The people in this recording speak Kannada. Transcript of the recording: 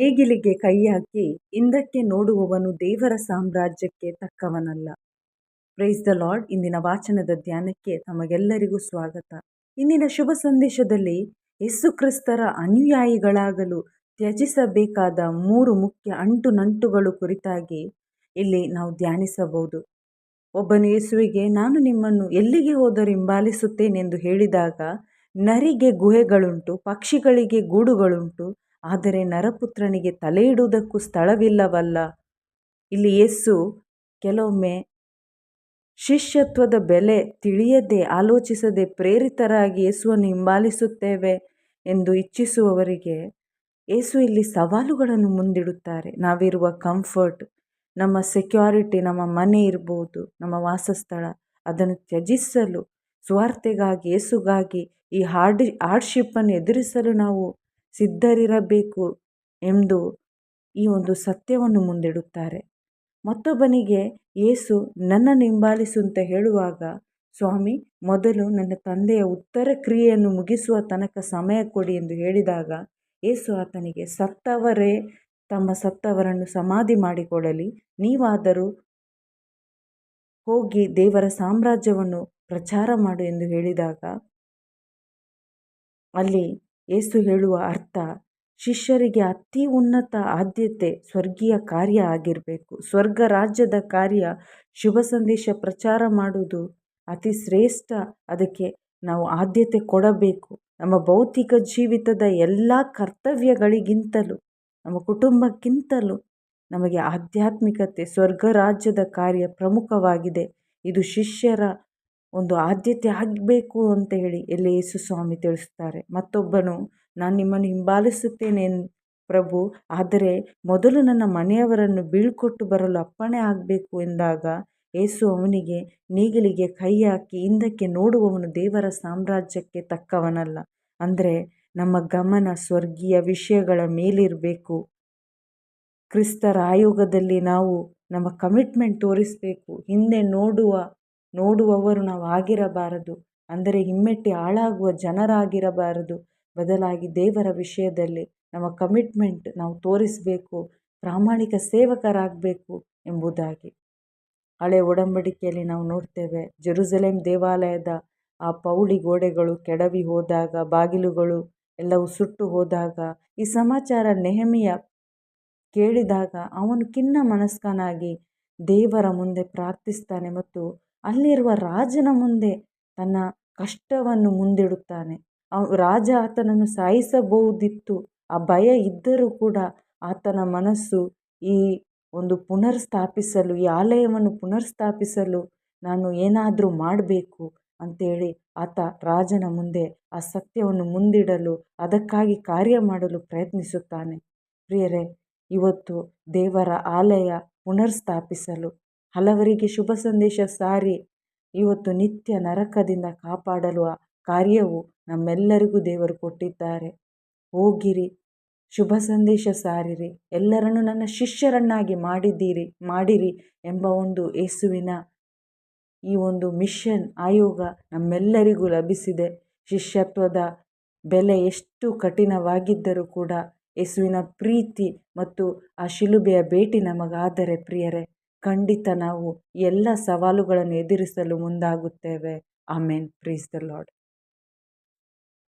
ನೇಗಿಲಿಗೆ ಕೈಯಾಕಿ ಹಿಂದಕ್ಕೆ ನೋಡುವವನು ದೇವರ ಸಾಮ್ರಾಜ್ಯಕ್ಕೆ ತಕ್ಕವನಲ್ಲ. ಪ್ರೈಸ್ ದ ಲಾರ್ಡ್ ಇಂದಿನ ವಾಚನದ ಧ್ಯಾನಕ್ಕೆ ತಮಗೆಲ್ಲರಿಗೂ ಸ್ವಾಗತ. ಇಂದಿನ ಶುಭ ಸಂದೇಶದಲ್ಲಿ ಯೇಸು ಕ್ರಿಸ್ತರ ಅನುಯಾಯಿಗಳಾಗಲು ತ್ಯಜಿಸಬೇಕಾದ ಮೂರು ಮುಖ್ಯ ಅಂಟು ನಂಟುಗಳು ಕುರಿತಾಗಿ ಇಲ್ಲಿ ನಾವು ಧ್ಯಾನಿಸಬಹುದು. ಒಬ್ಬನು ಯೇಸುವಿಗೆ, ನಾನು ನಿಮ್ಮನ್ನು ಎಲ್ಲಿಗೆ ಹೋದರೂ ಹಿಂಬಾಲಿಸುತ್ತೇನೆಂದು ಹೇಳಿದಾಗ ನರಿಗೆ ಗುಹೆಗಳುಂಟು, ಪಕ್ಷಿಗಳಿಗೆ ಗೂಡುಗಳುಂಟು ಆದರೆ ನರಪುತ್ರನಿಗೆ ತಲೆ ಇಡುವುದಕ್ಕೂ ಸ್ಥಳವಿಲ್ಲವಲ್ಲ. ಇಲ್ಲಿ ಯೇಸು ಕೆಲವೊಮ್ಮೆ ಶಿಷ್ಯತ್ವದ ಬೆಲೆ ತಿಳಿಯದೆ ಆಲೋಚಿಸದೆ ಪ್ರೇರಿತರಾಗಿ ಯೇಸುವನ್ನು ಹಿಂಬಾಲಿಸುತ್ತೇವೆ ಎಂದು ಇಚ್ಛಿಸುವವರಿಗೆ ಯೇಸು ಇಲ್ಲಿ ಸವಾಲುಗಳನ್ನು ಮುಂದಿಡುತ್ತಾರೆ. ನಾವಿರುವ ಕಂಫರ್ಟ್, ನಮ್ಮ ಸೆಕ್ಯೂರಿಟಿ, ನಮ್ಮ ಮನೆ ಇರ್ಬೋದು, ನಮ್ಮ ವಾಸಸ್ಥಳ, ಅದನ್ನು ತ್ಯಜಿಸಲು ಸ್ವಾರ್ಥೆಗಾಗಿ ಯೇಸುಗಾಗಿ ಈ ಹಾರ್ಡ್ ಹಾರ್ಡ್ಶಿಪ್ಪನ್ನು ಎದುರಿಸಲು ನಾವು ಸಿದ್ಧರಿರಬೇಕು ಎಂದು ಈ ಒಂದು ಸತ್ಯವನ್ನು ಮುಂದಿಡುತ್ತಾರೆ. ಮತ್ತೊಬ್ಬನಿಗೆ ಏಸು, ನನ್ನ ಹಿಂಬಾಲಿಸು ಅಂತ ಹೇಳುವಾಗ, ಸ್ವಾಮಿ, ಮೊದಲು ನನ್ನ ತಂದೆಯ ಉತ್ತರ ಕ್ರಿಯೆಯನ್ನು ಮುಗಿಸುವ ತನಕ ಸಮಯ ಕೊಡಿ ಎಂದು ಹೇಳಿದಾಗ, ಏಸು ಆತನಿಗೆ, ಸತ್ತವರೇ, ತಮ್ಮ ಸತ್ತವರನ್ನು ಸಮಾಧಿ ಮಾಡಿಕೊಡಲಿ ನೀವಾದರೂ ಹೋಗಿ ದೇವರ ಸಾಮ್ರಾಜ್ಯವನ್ನು ಪ್ರಚಾರ ಮಾಡು ಎಂದು ಹೇಳಿದಾಗ, ಅಲ್ಲಿ ಏಸು ಹೇಳುವ ಅರ್ಥ, ಶಿಷ್ಯರಿಗೆ ಅತಿ ಉನ್ನತ ಆದ್ಯತೆ ಸ್ವರ್ಗೀಯ ಕಾರ್ಯ ಆಗಿರಬೇಕು. ಸ್ವರ್ಗ ರಾಜ್ಯದ ಕಾರ್ಯ ಶುಭ ಸಂದೇಶ ಪ್ರಚಾರ ಮಾಡುವುದು ಅತಿ ಶ್ರೇಷ್ಠ. ಅದಕ್ಕೆ ನಾವು ಆದ್ಯತೆ ಕೊಡಬೇಕು. ನಮ್ಮ ಭೌತಿಕ ಜೀವಿತದ ಎಲ್ಲ ಕರ್ತವ್ಯಗಳಿಗಿಂತಲೂ, ನಮ್ಮ ಕುಟುಂಬಕ್ಕಿಂತಲೂ ನಮಗೆ ಆಧ್ಯಾತ್ಮಿಕತೆ ಸ್ವರ್ಗ ರಾಜ್ಯದ ಕಾರ್ಯ ಪ್ರಮುಖವಾಗಿದೆ. ಇದು ಶಿಷ್ಯರ ಒಂದು ಆದ್ಯತೆ ಆಗಬೇಕು ಅಂತ ಹೇಳಿ ಎಲ್ಲಿ ಯೇಸು ಸ್ವಾಮಿ ತಿಳಿಸ್ತಾರೆ. ಮತ್ತೊಬ್ಬನು, ನಾನು ನಿಮ್ಮನ್ನು ಹಿಂಬಾಲಿಸುತ್ತೇನೆ ಪ್ರಭು, ಆದರೆ ಮೊದಲು ನನ್ನ ಮನೆಯವರನ್ನು ಬೀಳ್ಕೊಟ್ಟು ಬರಲು ಅಪ್ಪಣೆ ಆಗಬೇಕು ಎಂದಾಗ ಏಸು ಅವನಿಗೆ, ನೇಗಿಲಿಗೆ ಕೈ ಹಾಕಿ ಹಿಂದಕ್ಕೆ ನೋಡುವವನು ದೇವರ ಸಾಮ್ರಾಜ್ಯಕ್ಕೆ ತಕ್ಕವನಲ್ಲ. ಅಂದರೆ ನಮ್ಮ ಗಮನ ಸ್ವರ್ಗೀಯ ವಿಷಯಗಳ ಮೇಲಿರಬೇಕು. ಕ್ರಿಸ್ತರ ಆಯೋಗದಲ್ಲಿ ನಾವು ನಮ್ಮ ಕಮಿಟ್ಮೆಂಟ್ ತೋರಿಸಬೇಕು. ಹಿಂದೆ ನೋಡುವ ನೋಡುವವರು ನಾವು ಆಗಿರಬಾರದು. ಅಂದರೆ ಹಿಮ್ಮೆಟ್ಟಿ ಹಾಳಾಗುವ ಜನರಾಗಿರಬಾರದು. ಬದಲಾಗಿ ದೇವರ ವಿಷಯದಲ್ಲಿ ನಮ್ಮ ಕಮಿಟ್ಮೆಂಟ್ ನಾವು ತೋರಿಸಬೇಕು, ಪ್ರಾಮಾಣಿಕ ಸೇವಕರಾಗಬೇಕು ಎಂಬುದಾಗಿ. ಹಳೆ ಒಡಂಬಡಿಕೆಯಲ್ಲಿ ನಾವು ನೋಡ್ತೇವೆ, ಜೆರುಸಲೇಮ್ ದೇವಾಲಯದ ಆ ಪೌಳಿ ಗೋಡೆಗಳು ಕೆಡವಿ ಹೋದಾಗ, ಬಾಗಿಲುಗಳು ಎಲ್ಲವೂ ಸುಟ್ಟು ಹೋದಾಗ, ಈ ಸಮಾಚಾರ ನೆಹಮಿಯ ಕೇಳಿದಾಗ ಅವನು ಖಿನ್ನ ಮನಸ್ಕನಾಗಿ ದೇವರ ಮುಂದೆ ಪ್ರಾರ್ಥಿಸ್ತಾನೆ ಮತ್ತು ಅಲ್ಲಿರುವ ರಾಜನ ಮುಂದೆ ತನ್ನ ಕಷ್ಟವನ್ನು ಮುಂದಿಡುತ್ತಾನೆ. ರಾಜ ಆತನನ್ನು ಸಾಯಿಸಬಹುದಿತ್ತು. ಆ ಭಯ ಇದ್ದರೂ ಕೂಡ ಆತನ ಮನಸ್ಸು ಈ ಒಂದು ಪುನರ್ ಸ್ಥಾಪಿಸಲು ಈ ಆಲಯವನ್ನು ಪುನರ್ಸ್ಥಾಪಿಸಲು ನಾನು ಏನಾದರೂ ಮಾಡಬೇಕು ಅಂತೇಳಿ ಆತ ರಾಜನ ಮುಂದೆ ಆ ಸತ್ಯವನ್ನು ಮುಂದಿಡಲು, ಅದಕ್ಕಾಗಿ ಕಾರ್ಯ ಮಾಡಲು ಪ್ರಯತ್ನಿಸುತ್ತಾನೆ. ಪ್ರಿಯರೇ ಇವತ್ತು ದೇವರ ಆಲಯ ಪುನರ್ಸ್ಥಾಪಿಸಲು ಹಲವರಿಗೆ ಶುಭ ಸಂದೇಶ ಸಾರಿ. ಇವತ್ತು ನಿತ್ಯ ನರಕದಿಂದ ಕಾಪಾಡಲು ಕಾರ್ಯವು ನಮ್ಮೆಲ್ಲರಿಗೂ ದೇವರು ಕೊಟ್ಟಿದ್ದಾರೆ. ಹೋಗಿರಿ, ಶುಭ ಸಂದೇಶ ಸಾರಿರಿ, ಎಲ್ಲರನ್ನು ನನ್ನ ಶಿಷ್ಯರನ್ನಾಗಿ ಮಾಡಿದ್ದೀರಿ, ಮಾಡಿರಿ ಎಂಬ ಒಂದು ಯೇಸುವಿನ ಈ ಒಂದು ಮಿಷನ್ ಆಯೋಗ ನಮ್ಮೆಲ್ಲರಿಗೂ ಲಭಿಸಿದೆ. ಶಿಷ್ಯತ್ವದ ಬೆಲೆ ಎಷ್ಟು ಕಠಿಣವಾಗಿದ್ದರೂ ಕೂಡ ಯೇಸುವಿನ ಪ್ರೀತಿ ಮತ್ತು ಆ ಶಿಲುಬೆಯ ಭೇಟಿ ನಮಗಾದರೆ ಪ್ರಿಯರೇ, ಖಂಡಿತ ನಾವು ಎಲ್ಲ ಸವಾಲುಗಳನ್ನು ಎದುರಿಸಲು ಮುಂದಾಗುತ್ತೇವೆ. ಆಮೇನ್. ಪ್ರೀಸ್ ದ ಲಾರ್ಡ್